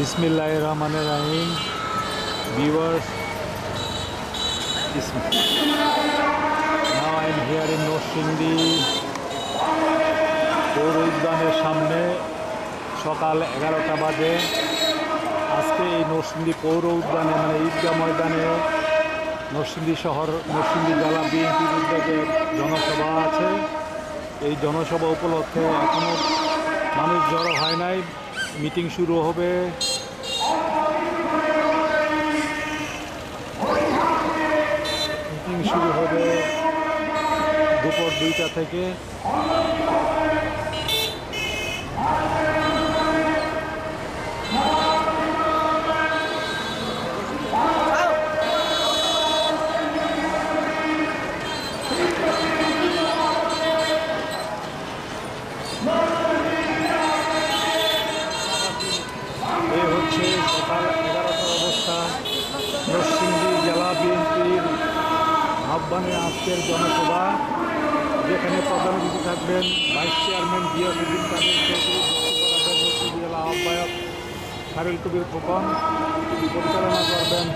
বিসমিল্লাহ রহমান রাহিম। Now I am here in Narsingdi পৌর উদ্যানের সামনে সকাল এগারোটা বাজে। আজকে এই নরসিংদী পৌর উদ্যানে মানে ঈদগাহ ময়দানে নরসিংদী শহর নরসিংদী জেলা বিএনপির উদ্যোগে জনসভা আছে। এই জনসভা উপলক্ষে এখনও মানুষ জড়ো হয় নাই। মিটিং শুরু হবে। মিটিং শুরু হবে দুপুর দুইটা থেকে এই হচ্ছে সকাল এগারোটার অবস্থা নরসিংদী জেলা বিএনপির আহ্বানে আজকের জনসভা, যেখানে প্রধান অতিথি থাকবেন ভাইস চেয়ারম্যান গিয়াসুদ্দিন কাদের চৌধুরী জেলা আহ্বায়ক খারুল কবির ফুকন পরিচালনা করবেন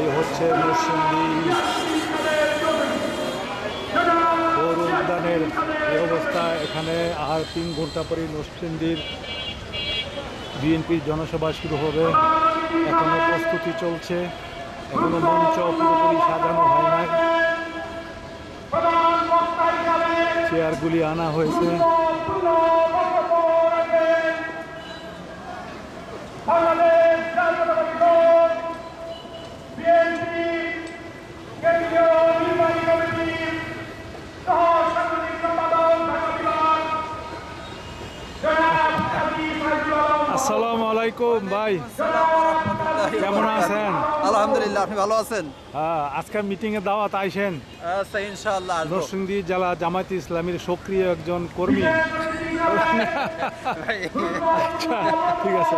এই হচ্ছে নরসিংদী পৌর এই অবস্থা। এখানে আর তিন ঘণ্টা পরে নসিন্দির বিএনপির জনসভা শুরু হবে। এখনও প্রস্তুতি চলছে। এখনও মঞ্চ পুরোপুরি সাজানো হয় নাই। চেয়ারগুলি আনা হয়েছে। আলাইকুম ভাই। কেমন আছেন? আলহামদুলিল্লাহ আপনি ভালো আছেন? হ্যাঁ আজকে মিটিংয়ে দাওয়াত আইসেন। আচ্ছা ইনশাআল্লাহ নরসিংদী জেলা জামায়াত ইসলামীর সক্রিয় একজন কর্মী। আচ্ছা ঠিক আছে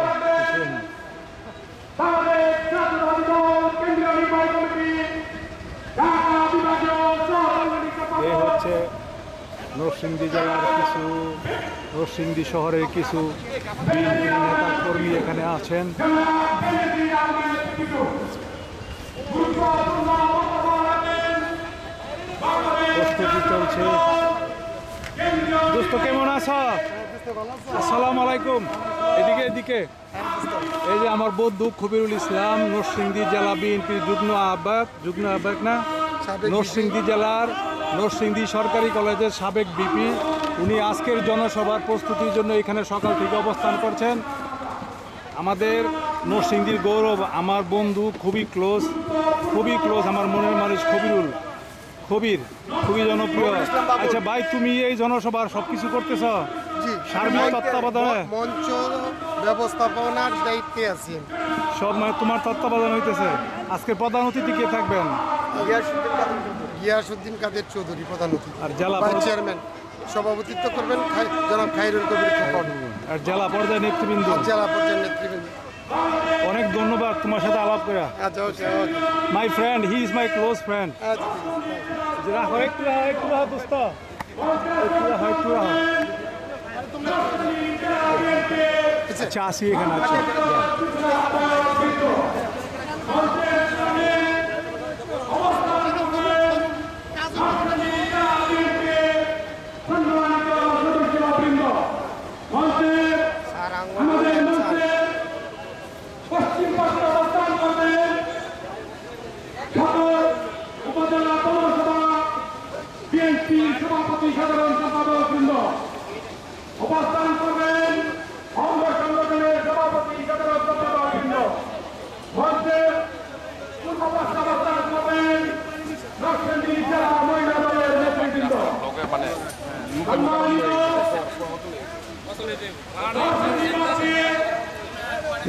নরসিংদী জেলার কিছু নরসিংদী শহরের কিছু নেতা কর্মী এখানে আছেন। প্রস্তুতি চলছে। দোস্ত কেমন আছো? আসসালামু আলাইকুম। এদিকে এদিকে। এই যে আমার বন্ধু খবিরুল ইসলাম নরসিংদী জেলা বিএনপির যুগ্ম আহ্বায়ক যুগ্ম আহ্বায়ক না? নরসিংদী জেলার নরসিংদী সরকারি কলেজের সাবেক বিপি উনি আজকের জনসভার প্রস্তুতির জন্য এখানে সকাল থেকে অবস্থান করছেন। আমাদের নরসিংদীর গৌরব আমার বন্ধু খুবই ক্লোজ খুবই ক্লোজ আমার মনের মানুষ খবিরুল। খবির খুবই জনপ্রিয়। আচ্ছা ভাই তুমি এই জনসভার সব কিছু করতেছ সার্বিক তত্ত্বাবধানে? মঞ্চ ব্যবস্থাপনার দায়িত্বে আছি। সব মানে তোমার তত্ত্বাবধান হইতেছে। আজকে প্রধান অতিথি কে থাকবেন? গিয়াসুদ্দিন কাদের চৌধুরী। প্রধান অতিথি। আর জেলা চেয়ারম্যান সভাপতিত্ব করবেন জনাব খাইরুল কবির খোকন আর জেলা পর্যায়ে নেতৃবৃন্দ। জেলা পর্যায়ের নেতৃবৃন্দ। অনেক ধন্যবাদ তোমার সাথে আলাপ করে। My friend he is my close friend. রাখো একটু রাখো একটু রাখো দোস্ত। একটু রাখো একটু রাখো আচ্ছা আসি এখানে আচ্ছা।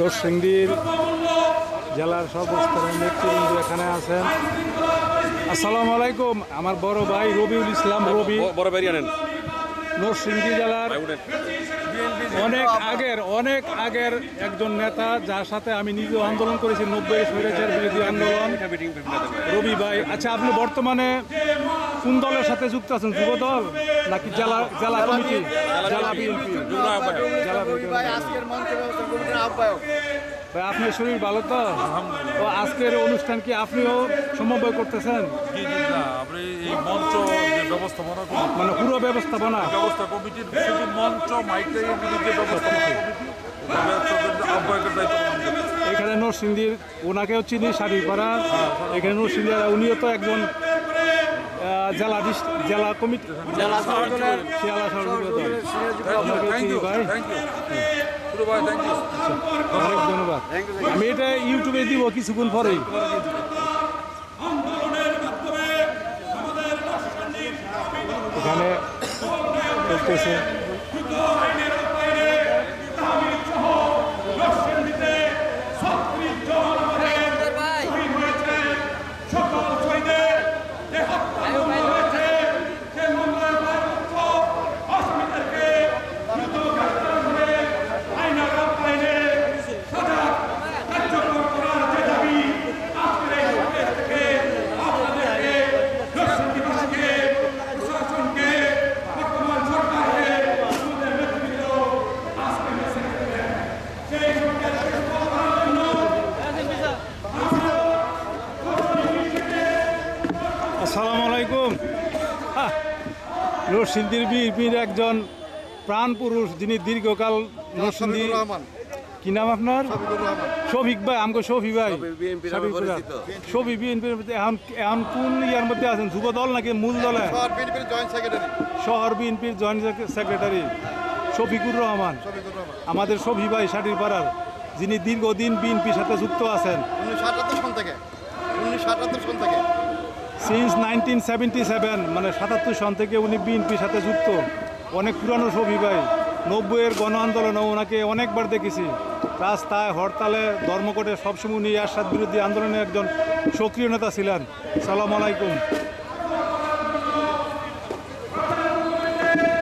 নরসিংদীর জেলার সর্বস্তরের নেতৃবৃন্দ এখানে আছেন। আসসালামু আলাইকুম আমার বড় ভাই রবিউল ইসলাম রবি। বড় বেরিয়ে নেন নরসিংদী জেলার অনেক আগের অনেক আগের একজন নেতা যার সাথে আমি নিজেও আন্দোলন করেছি নব্বই স্বৈরাচার বিরোধী আন্দোলন। রবি ভাই আচ্ছা আপনি বর্তমানে কোন দলের সাথে যুক্ত আছেন যুব দল নাকি জেলা জেলা কমিটি? জেলা বিএনপি। জেলা আহ্বায়ক। ভাই আপনার শরীর ভালো তো? তো আজকের অনুষ্ঠান কি আপনিও সমন্বয় করতেছেন? জি জি না আপনি এই মঞ্চ যে ব্যবস্থাপনা কমিটি মানে পুরো ব্যবস্থাপনা? ব্যবস্থা কমিটির শুধু মঞ্চ মাইকটা যে ব্যবস্থাপনা কমিটি ওটা ব্যবস্থাপনার আহ্বায়কের দায়িত্ব এখানে নরসিংদীর ওনাকেও চিনি শাড়িপাড়া এখানে নরসিংদী উনিও তো একজন জেলা জেলা কমিটি জেলা ভাই। ভাই. অনেক ধন্যবাদ। আমি এটা ইউটিউবে দিব কিছুক্ষণ পরেই। এখানে চলতেছে সকল শহীদের দেহাত হয়েছে যে মামলার রাজত্ব অস্মিতাকে দ্রুত গ্রেফতার করে আইনার আইনে সাজা কার্যকর করার যে দাবি আজকের এই সমাবেশ থেকে আপনাদেরকে নরসিংদীবাসীকে প্রশাসনকে বর্তমান সরকারকে আমাদের নেতৃবৃন্দ আজকে মেসেজ দেবেন সেই সরকারের সফলতার জন্য আসসালামু আলাইকুম হ্যাঁ, নরসিংদীর বিএনপির একজন প্রাণ পুরুষ যিনি দীর্ঘকাল নরসিংদী রহমান। কি নাম আপনার? শফিক ভাই আমাকে শফি ভাই। শফি বিএনপির এখন এখন কোন ইয়ার মধ্যে আছেন? যুব দল নাকি মূল দলে? শহর বিএনপির জয়েন্ট সেক্রেটারি শফিকুর রহমান। আমাদের শফি ভাই সাটির পাড়ার যিনি দীর্ঘদিন বিএনপির সাথে যুক্ত আছেন। উনিশশো আটাত্তর সন থেকে। উনিশশো আটাত্তর সন থেকে। সিন্স নাইনটিন সেভেন্টি সেভেন মানে সাতাত্তর সন থেকে উনি বিএনপির সাথে যুক্ত। অনেক পুরানো ছবি ভাই নব্বইয়ের গণ আন্দোলনও ওনাকে অনেকবার দেখেছি। রাস্তায়, হরতালে, ধর্মঘটে সবসময় উনি এরশাদ বিরোধী আন্দোলনে একজন সক্রিয় নেতা ছিলেন। সালাম আলাইকুম।